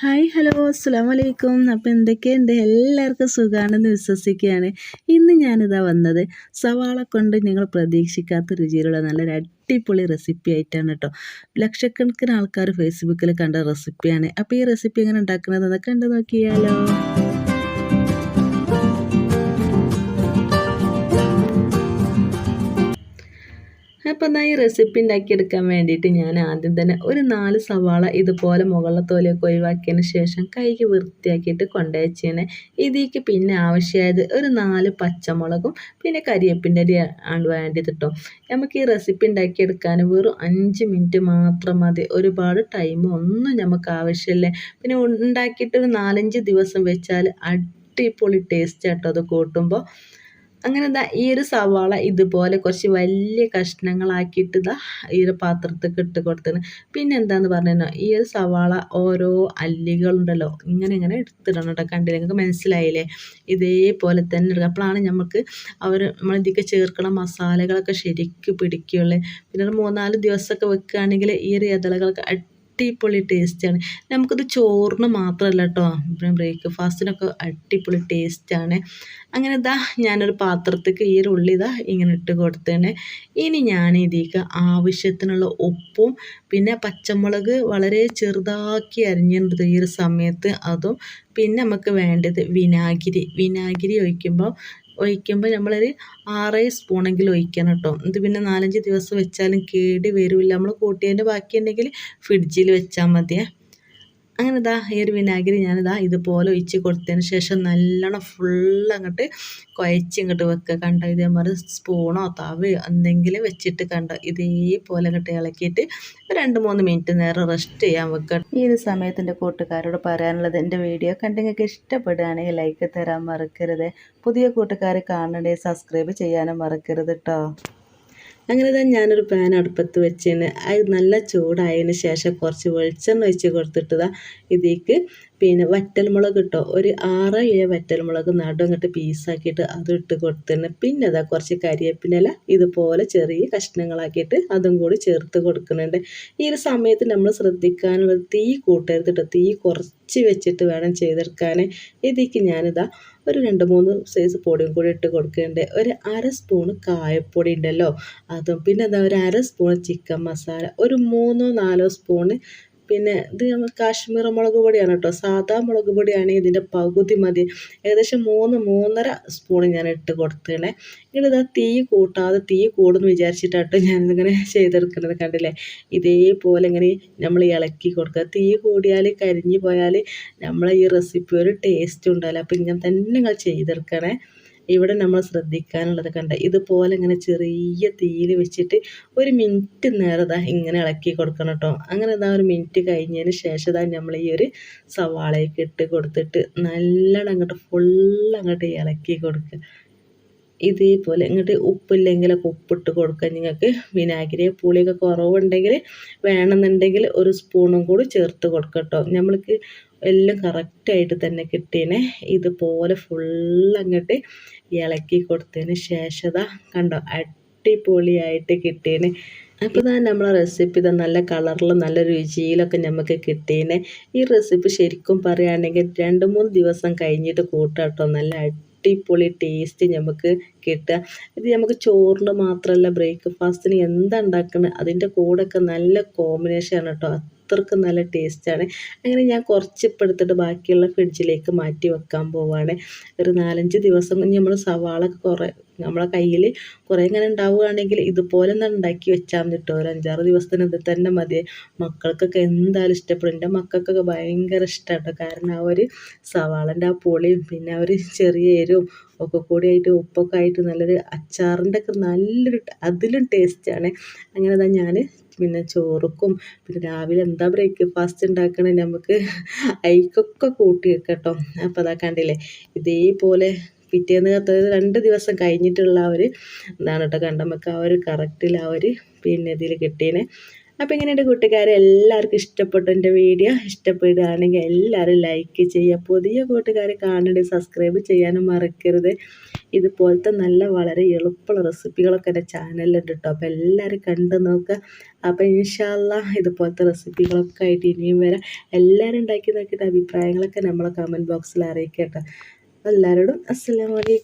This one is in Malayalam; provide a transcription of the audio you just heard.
ഹായ് ഹലോ അസ്സാം വലൈക്കും അപ്പോൾ എന്തൊക്കെയുണ്ട്? എല്ലാവർക്കും സുഖമാണെന്ന് വിശ്വസിക്കുകയാണ്. ഇന്ന് ഞാനിതാ വന്നത് സവാള കൊണ്ട് നിങ്ങൾ പ്രതീക്ഷിക്കാത്ത രുചിയിലുള്ള നല്ലൊരു അടിപൊളി റെസിപ്പി ആയിട്ടാണ് കേട്ടോ. ലക്ഷക്കണക്കിന് ആൾക്കാർ ഫേസ്ബുക്കിൽ കണ്ട റെസിപ്പിയാണ് അപ്പോൾ ഈ റെസിപ്പി എങ്ങനെ ഉണ്ടാക്കുന്നത്? കണ്ടു നോക്കിയാലോ. അപ്പോൾ എന്നാൽ ഈ റെസിപ്പി ഉണ്ടാക്കിയെടുക്കാൻ വേണ്ടിയിട്ട് ഞാൻ ആദ്യം തന്നെ ഒരു നാല് സവാള ഇതുപോലെ മുകളിലെ തോലൊക്കെ ഒഴിവാക്കിയതിന് ശേഷം കൈക്ക് വൃത്തിയാക്കിയിട്ട് കൊണ്ടുവച്ചേനെ ഇതിക്ക് പിന്നെ ആവശ്യമായത് ഒരു നാല് പച്ചമുളകും പിന്നെ കരിയേപ്പിന്റെ അരി ആണ് വേണ്ടത് കേട്ടോ നമുക്ക് ഈ റെസിപ്പി ഉണ്ടാക്കിയെടുക്കാൻ വെറും അഞ്ച് മിനിറ്റ് മാത്രം മതി. ഒരുപാട് ടൈം ഒന്നും നമുക്ക് ആവശ്യമില്ല. പിന്നെ ഉണ്ടാക്കിയിട്ട് ഒരു നാലഞ്ച് ദിവസം വെച്ചാൽ അടിപൊളി ടേസ്റ്റ് ആട്ടോ അത് കൂട്ടുമ്പോൾ അങ്ങനെ എന്താ ഈ ഒരു സവാള ഇതുപോലെ കുറച്ച് വലിയ കഷ്ണങ്ങളാക്കിയിട്ട് ഇതാ ഈ ഒരു പാത്രത്തിൽ ഇട്ട് കൊടുത്തത് പിന്നെ എന്താന്ന് പറഞ്ഞു ഈ ഒരു സവാള ഓരോ അല്ലികളുണ്ടല്ലോ ഇങ്ങനെ ഇങ്ങനെ എടുത്തിടണം കേട്ടോ കണ്ടില്ല? നിങ്ങൾക്ക് മനസ്സിലായില്ലേ? ഇതേപോലെ തന്നെ എടുക്കുക. അപ്പോഴാണ് നമുക്ക് അവർ നമ്മൾ ഇതിലേക്ക് ചേർക്കണ മസാലകളൊക്കെ ശരിക്കും പിടിക്കുകയുള്ളൂ പിന്നെ ഒരു മൂന്നാൽ ദിവസമൊക്കെ വെക്കുകയാണെങ്കിൽ ഈ ഒരു ഇതളകളൊക്കെ അടിപൊളി ടേസ്റ്റാണ് നമുക്കത് ചോറിന് മാത്രമല്ല കേട്ടോ ബ്രേക്ക്ഫാസ്റ്റിനൊക്കെ അടിപൊളി ടേസ്റ്റാണ് അങ്ങനെ ഇതാ ഞാനൊരു പാത്രത്തേക്ക് ഈ ഒരു ഉള്ളി ഇതാ ഇങ്ങനെ ഇട്ട് കൊടുത്തേനെ ഇനി ഞാൻ ഇതിലേക്ക് ആവശ്യത്തിനുള്ള ഉപ്പും പിന്നെ പച്ചമുളക് വളരെ ചെറുതാക്കി അരിഞ്ഞിട്ടുണ്ട് ഈ ഒരു സമയത്ത്. അതും പിന്നെ നമുക്ക് വേണ്ടത് വിനാഗിരി. വിനാഗിരി ഒഴിക്കുമ്പോൾ ഒഴിക്കുമ്പോൾ നമ്മളൊരു ആറേ സ്പൂണെങ്കിലും ഒഴിക്കണം കേട്ടോ. ഇത് പിന്നെ നാലഞ്ച് ദിവസം വെച്ചാലും കേടി വരില്ല നമ്മൾ കൂട്ടിയതിന്റെ ബാക്കിയുണ്ടെങ്കിൽ ഫ്രിഡ്ജിൽ വെച്ചാൽ മതിയേ. അങ്ങനെ ഇതാ ഈ ഒരു വിനാഗിരി ഞാനിതാ ഇതുപോലെ ഒഴിച്ച് കൊടുത്തതിന് ശേഷം നല്ലോണം ഫുൾ അങ്ങോട്ട് കുഴച്ച് ഇങ്ങോട്ട് വെക്കുക കണ്ടോ? ഇതേമാതിരി സ്പൂണോ തവയോ എന്തെങ്കിലും വെച്ചിട്ട് കണ്ടോ? ഇതേപോലെ അങ്ങോട്ട് ഇളക്കിയിട്ട് രണ്ട് മൂന്ന് മിനിറ്റ് നേരം റെസ്റ്റ് ചെയ്യാൻ വെക്കുക ഈ ഒരു സമയത്ത് എന്റെ കൂട്ടുകാരോട് പറയാനുള്ളത് എന്റെ വീഡിയോ കണ്ടെങ്കിൽ ഇഷ്ടപ്പെടുകയാണെങ്കിൽ ലൈക്ക് തരാൻ മറക്കരുത്. പുതിയ കൂട്ടുകാരെ കാണണേ സബ്സ്ക്രൈബ് ചെയ്യാനും മറക്കരുത് കേട്ടോ അങ്ങനെ തന്നെ ഞാനൊരു പാൻ അടുപ്പത്ത് വെച്ചതിന് അത് നല്ല ചൂടായതിന് ശേഷം കുറച്ച് വെളിച്ചെണ്ണ ഒഴിച്ച് കൊടുത്തിട്ടതാ ഇതിലേക്ക് പിന്നെ വറ്റൽമുളക് ഇട്ടോ ഒരു ആറ് ഏഴ് വറ്റൽമുളക് നടും ഇങ്ങോട്ട് പീസാക്കിയിട്ട് അത് ഇട്ട് കൊടുത്തിരുന്നു പിന്നെ അതാ കുറച്ച് കരിയേപ്പിനില ഇതുപോലെ ചെറിയ കഷ്ണങ്ങളാക്കിയിട്ട് അതും കൂടി ചേർത്ത് കൊടുക്കുന്നുണ്ട്. ഈ ഒരു സമയത്ത് നമ്മൾ ശ്രദ്ധിക്കാനുള്ളത് തീ കൂട്ടരുത് കേട്ടോ തീ കുറച്ച് വെച്ചിട്ട് വേണം ചെയ്തെടുക്കാൻ. ഇതിലേക്ക് ഞാനിതാ ഒരു രണ്ട് മൂന്ന് സൈസ് പൊടിയും കൂടി ഇട്ട് കൊടുക്കുന്നുണ്ട്. ഒരു അര സ്പൂണ് കായപ്പൊടി ഉണ്ടല്ലോ. അതും പിന്നെ എന്താ ഒരു അര സ്പൂൺ ചിക്കൻ മസാല ഒരു മൂന്നോ നാലോ സ്പൂണ് പിന്നെ ഇത് നമ്മൾ കാശ്മീർ മുളക് പൊടിയാണ് കേട്ടോ. സാധാ മുളക് പൊടിയാണ് ഇതിന്റെ പകുതി മതി. ഏകദേശം മൂന്ന് മൂന്നര സ്പൂൺ ഞാൻ ഇട്ട് കൊടുത്തേണേ. ഇങ്ങനെ തീ കൂട്ടാതെ തീ കൂടുന്നു വിചാരിച്ചിട്ടാട്ടോ ഞാനിതിങ്ങനെ ചെയ്തെടുക്കുന്നത് കണ്ടില്ലേ? ഇതേപോലെ ഇങ്ങനെ നമ്മൾ ഇളക്കി കൊടുക്കുക. തീ കൂടിയാൽ കരിഞ്ഞു പോയാൽ നമ്മളെ ഈ റെസിപ്പി ഒരു ടേസ്റ്റ് ഉണ്ടാവില്ല അപ്പം ഇങ്ങനെ തന്നെ നിങ്ങൾ ചെയ്തെടുക്കണേ. ഇവിടെ നമ്മൾ ശ്രദ്ധിക്കാനുള്ളത് കണ്ട ഇതുപോലെ ഇങ്ങനെ ചെറിയ തീയിൽ വെച്ചിട്ട് ഒരു മിനിറ്റ് നേരം ഇതാ ഇങ്ങനെ ഇളക്കി കൊടുക്കണം കേട്ടോ. അങ്ങനെ ഇതാ ഒരു മിനിറ്റ് കഴിഞ്ഞതിന് ശേഷം ഇതാ നമ്മൾ ഈ ഒരു സവാളയൊക്കെ ഇട്ട് കൊടുത്തിട്ട് നല്ലോണം അങ്ങോട്ട് ഫുൾ അങ്ങോട്ട് ഇളക്കി കൊടുക്കുക. ഇതേപോലെ ഇങ്ങോട്ട് ഉപ്പില്ലെങ്കിലൊക്കെ ഉപ്പിട്ട് കൊടുക്കുക നിങ്ങൾക്ക് വിനാഗിരി പുളിയൊക്കെ കുറവുണ്ടെങ്കിൽ വേണമെന്നുണ്ടെങ്കിൽ ഒരു സ്പൂണും കൂടി ചേർത്ത് കൊടുക്കട്ടോ നമ്മൾക്ക് എല്ലാം കറക്റ്റായിട്ട് തന്നെ കിട്ടിയനെ ഇതുപോലെ ഫുൾ അങ്ങോട്ട് ഇളക്കി കൊടുത്തതിന് ശേഷത കണ്ടോ അടിപൊളിയായിട്ട് കിട്ടിയനെ അപ്പോൾ ഇതാ നമ്മളെ റെസിപ്പി ഇതാ നല്ല കളറിലും നല്ല രുചിയിലൊക്കെ നമുക്ക് കിട്ടിയനെ ഈ റെസിപ്പി ശരിക്കും പറയുകയാണെങ്കിൽ രണ്ട് മൂന്ന് ദിവസം കഴിഞ്ഞിട്ട് കൂട്ടാട്ടോ നല്ല അടിപൊളി ടേസ്റ്റ് നമുക്ക് കിട്ടുക. ഇത് നമുക്ക് ചോറിന് മാത്രമല്ല ബ്രേക്ക്ഫാസ്റ്റിന് എന്താ ഉണ്ടാക്കുന്നത് അതിന്റെ കൂടെയൊക്കെ നല്ല കോമ്പിനേഷനാണ് കേട്ടോ അത്രക്കും നല്ല ടേസ്റ്റാണ്. അങ്ങനെ ഞാൻ കുറച്ച് ഇപ്പം എടുത്തിട്ട് ബാക്കിയുള്ള ഫ്രിഡ്ജിലേക്ക് മാറ്റി വെക്കാൻ പോവുകയാണ് ഒരു നാലഞ്ച് ദിവസം നമ്മൾ സവാള കുറേ നമ്മളെ കയ്യിൽ കുറേ ഇങ്ങനെ ഉണ്ടാവുകയാണെങ്കിൽ ഇതുപോലെ ഒന്ന് ഉണ്ടാക്കി വെച്ചാൽ കേട്ടോ ഒരു അഞ്ചാറ് ദിവസത്തിന് ഇത് തന്നെ മതി. മക്കൾക്കൊക്കെ എന്തായാലും ഇഷ്ടപ്പെടും. എന്റെ മക്കൾക്കൊക്കെ ഭയങ്കര ഇഷ്ടമാണ് കാരണം ആ ഒരു സവാളന്റെ ആ പുളിയും പിന്നെ ആ ഒരു ചെറിയ എരിവും ഒക്കെ കൂടി ആയിട്ട് ഉപ്പൊക്കെ ആയിട്ട് നല്ലൊരു അച്ചാറിന്റെ ഒക്കെ നല്ലൊരു അതിലും ടേസ്റ്റാണ്. അങ്ങനെ തന്നെ ഞാൻ പിന്നെ ചോറുക്കും പിന്നെ രാവിലെ എന്താ ബ്രേക്ക്ഫാസ്റ്റ് ഉണ്ടാക്കണേ നമുക്ക് അയിക്കൊക്കെ കൂട്ടി വെക്കട്ടോ. അപ്പോൾ അതാ കണ്ടില്ലേ ഇതേപോലെ പിറ്റേന്ന് അതായത് രണ്ട് ദിവസം കഴിഞ്ഞിട്ടുള്ള ഒരു എന്താണ് കേട്ടോ കണ്ടമ്മക്ക് ആ ഒരു കറക്റ്റിൽ ആ ഒരു പിന്നെ ഇതിൽ കിട്ടീനെ. അപ്പോൾ ഇങ്ങനെ എന്റെ കൂട്ടുകാരെ എല്ലാവർക്കും ഇഷ്ടപ്പെട്ടു എന്റെ വീഡിയോ. ഇഷ്ടപ്പെടുകയാണെങ്കിൽ എല്ലാവരും ലൈക്ക് ചെയ്യുക. പുതിയ കൂട്ടുകാർ കാണേണ്ടത് സബ്സ്ക്രൈബ് ചെയ്യാനും മറക്കരുത്. ഇതുപോലത്തെ നല്ല വളരെ എളുപ്പമുള്ള റെസിപ്പികളൊക്കെ എന്റെ ചാനലിലുണ്ട് കേട്ടോ. അപ്പോൾ എല്ലാവരും കണ്ടു നോക്കുക. അപ്പോൾ ഇൻഷാല്ല ഇതുപോലത്തെ റെസിപ്പികളൊക്കെ ആയിട്ട് ഇനിയും വരാം. എല്ലാവരും ഉണ്ടാക്കി നോക്കിയിട്ട് അഭിപ്രായങ്ങളൊക്കെ നമ്മളെ കമന്റ് ബോക്സിൽ അറിയിക്കട്ടെ എല്ലാവരോടും അസ്സലാമലൈക്കും